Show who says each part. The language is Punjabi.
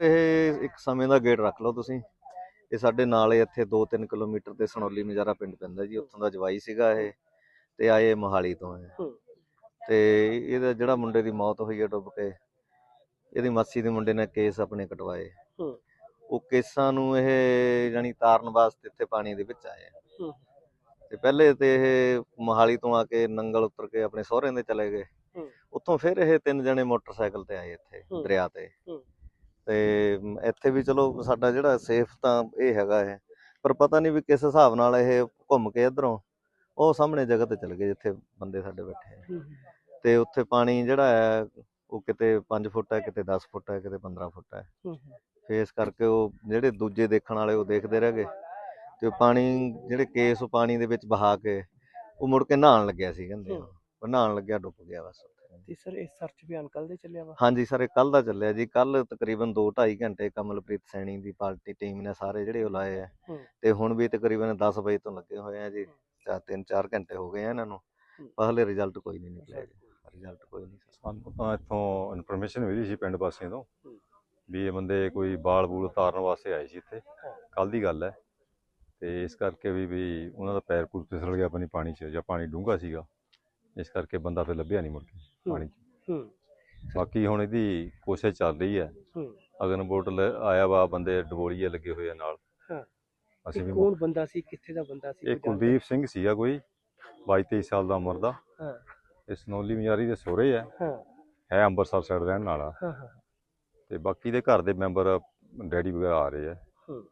Speaker 1: ਇਹ ਇੱਕ ਸਮੇਂ ਦਾ ਗੇਟ ਰੱਖ ਲਓ ਤੁਸੀਂ ਇਹ ਸਾਡੇ ਨਾਲ ਇੱਥੇ 2-3 ਕਿਲੋਮੀਟਰ ਤੇ ਸਨੌਲੀ ਮਜਾਰਾ ਪਿੰਡ ਪੈਂਦਾ ਜੀ ਉੱਥੋਂ ਦਾ ਜਵਾਈ ਸੀਗਾ ਇਹ ਤੇ ਆਏ ਮੋਹਾਲੀ ਤੋਂ ਹੈ। ਤੇ ਇਹਦਾ ਜਿਹੜਾ ਮੁੰਡੇ ਦੀ ਮੌਤ ਹੋਈ ਹੈ ਡੁੱਬ ਕੇ ਇਹਦੀ ਮਾਸੀ ਦੇ ਮੁੰਡੇ ਨੇ ਕੇਸ ਆਪਣੇ ਕਟਵਾਏ। ਉਹ ਕੇਸਾਂ ਨੂੰ ਇਹ ਜਾਨੀ ਤਾਰਨ ਵਾਸਤੇ ਇੱਥੇ ਪਾਣੀ ਦੇ ਵਿੱਚ ਆਏ ਆ। ਤੇ ਪਹਿਲੇ ਤੇ ਇਹ ਮੋਹਾਲੀ ਤੋਂ ਆ ਕੇ ਨੰਗਲ ਉਤਰ ਕੇ ਆਪਣੇ ਸਹੁਰਿਆਂ ਦੇ ਚਲੇ ਗਏ। ਉੱਥੋਂ ਫਿਰ ਇਹ ਤਿੰਨ ਜਣੇ ਮੋਟਰਸਾਈਕਲ ਤੇ ਆਏ ਇੱਥੇ। ਦਰਿਆ ਤੇ। ਤੇ ਇੱਥੇ ਵੀ ਚਲੋ ਸਾਡਾ ਜਿਹੜਾ ਸੇਫ ਤਾਂ ਇਹ ਹੈਗਾ ਹੈ ਪਰ ਪਤਾ ਨਹੀਂ ਵੀ ਕਿਸ ਹਿਸਾਬ ਨਾਲ ਇਹ ਘੁੰਮ ਕੇ ਇਧਰੋਂ ਉਹ ਸਾਹਮਣੇ ਜਗ੍ਹਾ ਤੇ ਚਲੇ ਗਏ ਜਿੱਥੇ ਬੰਦੇ ਸਾਡੇ ਬੈਠੇ ਆ। ਤੇ ਉੱਥੇ ਪਾਣੀ ਜਿਹੜਾ ਹੈ ਉਹ ਕਿਤੇ 5 ਫੁੱਟ ਹੈ ਕਿਤੇ 10 ਫੁੱਟ ਹੈ ਕਿਤੇ 15 ਫੁੱਟ ਹੈ। ਫੇਸ ਕਰਕੇ ਉਹ ਜਿਹੜੇ ਦੂਜੇ ਦੇਖਣ ਵਾਲੇ ਉਹ ਦੇਖਦੇ ਰਹਿ ਗਏ। ਤੇ ਪਾਣੀ ਜਿਹੜੇ ਕੇਸ ਪਾਣੀ ਦੇ ਵਿੱਚ ਬਹਾ ਕੇ ਉਹ ਮੁੜ ਕੇ ਨਹਾਉਣ ਲੱਗਿਆ ਸੀ ਕਹਿੰਦੇ ਉਹ ਨਹਾਉਣ ਲੱਗਿਆ ਡੁੱਬ ਗਿਆ ਬਸ।
Speaker 2: ਤੇ ਸਰ ਇਹ ਸਰਚ ਅਭਿਆਨ ਕੱਲ ਦੇ ਚੱਲਿਆ ਵਾ?
Speaker 1: ਹਾਂਜੀ ਸਰ ਇਹ ਕੱਲ ਦਾ ਚੱਲਿਆ ਜੀ। ਕੱਲ ਤਕਰੀਬਨ 2 2.5 ਘੰਟੇ ਕਮਲਪ੍ਰੀਤ ਸੈਣੀ ਦੀ ਪਾਰਟੀ ਟੀਮ ਨੇ ਸਾਰੇ ਜਿਹੜੇ ਉਹ ਲਾਏ ਆ।
Speaker 2: ਹੂੰ।
Speaker 1: ਤੇ ਹੁਣ ਵੀ ਤਕਰੀਬਨ 10 ਵਜੇ ਤੋਂ ਲੱਗੇ ਹੋਏ ਆ ਜੀ। ਚਾਰ ਤਿੰਨ ਚਾਰ ਘੰਟੇ ਹੋ ਗਏ ਆ ਇਹਨਾਂ ਨੂੰ। ਪਰ ਹਲੇ ਰਿਜ਼ਲਟ ਕੋਈ ਨਹੀਂ ਨਿਕਲਿਆ ਜੀ। ਰਿਜ਼ਲਟ ਕੋਈ ਨਹੀਂ ਸਰ।
Speaker 3: ਸਾਨੂੰ ਤਾਂ ਇੱਥੋਂ ਇਨਫੋਰਮੇਸ਼ਨ ਮਿਲੀ ਸੀ ਪਿੰਡ ਵਾਸੀਆਂ ਤੋਂ
Speaker 2: ਹੂੰ।
Speaker 3: ਵੀ ਇਹ ਬੰਦੇ ਕੋਈ ਬਾਲ ਬੂਲ ਉਤਾਰਨ ਵਾਸਤੇ ਆਏ ਸੀ ਇੱਥੇ। ਕੱਲ ਦੀ ਗੱਲ ਹੈ। ਤੇ ਇਸ ਕਰਕੇ ਵੀ ਵੀ ਉਹਨਾਂ ਦਾ ਪੈਰ ਪੂਰ ਫਿਸਲ ਗਿਆ ਆਪਣੀ ਪਾਣੀ 'ਚ ਜਾਂ ਪਾਣੀ ਡੂੰਘਾ ਸੀਗਾ। ਇਸ ਕਰਕੇ ਬੰਦਾ ਫਿਰ ਲੱਭਿਆ ਨਹੀਂ ਮੁੜ ਕੇ ਪਾਣੀ 'ਚ।
Speaker 2: ਹੂੰ।
Speaker 3: ਬਾਕੀ ਹੁਣ ਇਹਦੀ ਕੋਸ਼ਿਸ਼ ਚੱਲ ਰਹੀ ਹੈ।
Speaker 2: ਹੂੰ।
Speaker 3: ਅਗਨ ਬੋਟ ਆਇਆ ਵਾ ਬੰਦੇ ਡਬੋਲੀਏ ਲੱਗੇ ਹੋਏ ਆ ਨਾਲ।
Speaker 2: ਹਾਂ।
Speaker 3: ਅਸੀਂ ਵੀ
Speaker 2: ਕੌਣ ਬੰਦਾ ਸੀ ਕਿੱਥੇ ਦਾ ਬੰਦਾ ਸੀ
Speaker 3: ਇਹ
Speaker 2: ਕੋਈ?
Speaker 3: ਕੁਲਦੀਪ ਸਿੰਘ ਸੀਗਾ ਕੋਈ 22 23 ਸਾਲ ਦਾ ਉਮਰ ਦਾ।
Speaker 2: ਹਾਂ।
Speaker 3: ਇਹ ਸਨੌਲੀ ਮਜਾਰੀ ਦੇ ਸਹੁਰੇ ਹੈ
Speaker 2: ਹਾਂ।
Speaker 3: ਹੈ ਅੰਮ੍ਰਿਤਸਰ ਸਾਈਡ ਰਹਿਣ ਵਾਲਾ।
Speaker 2: ਹਾਂ ਹਾਂ।
Speaker 3: ਤੇ ਬਾਕੀ ਦੇ ਘਰ ਦੇ ਮੈਂਬਰ ਡੈਡੀ ਵਗੈਰਾ ਆ ਰਹੇ ਆ।
Speaker 2: ਹੂੰ।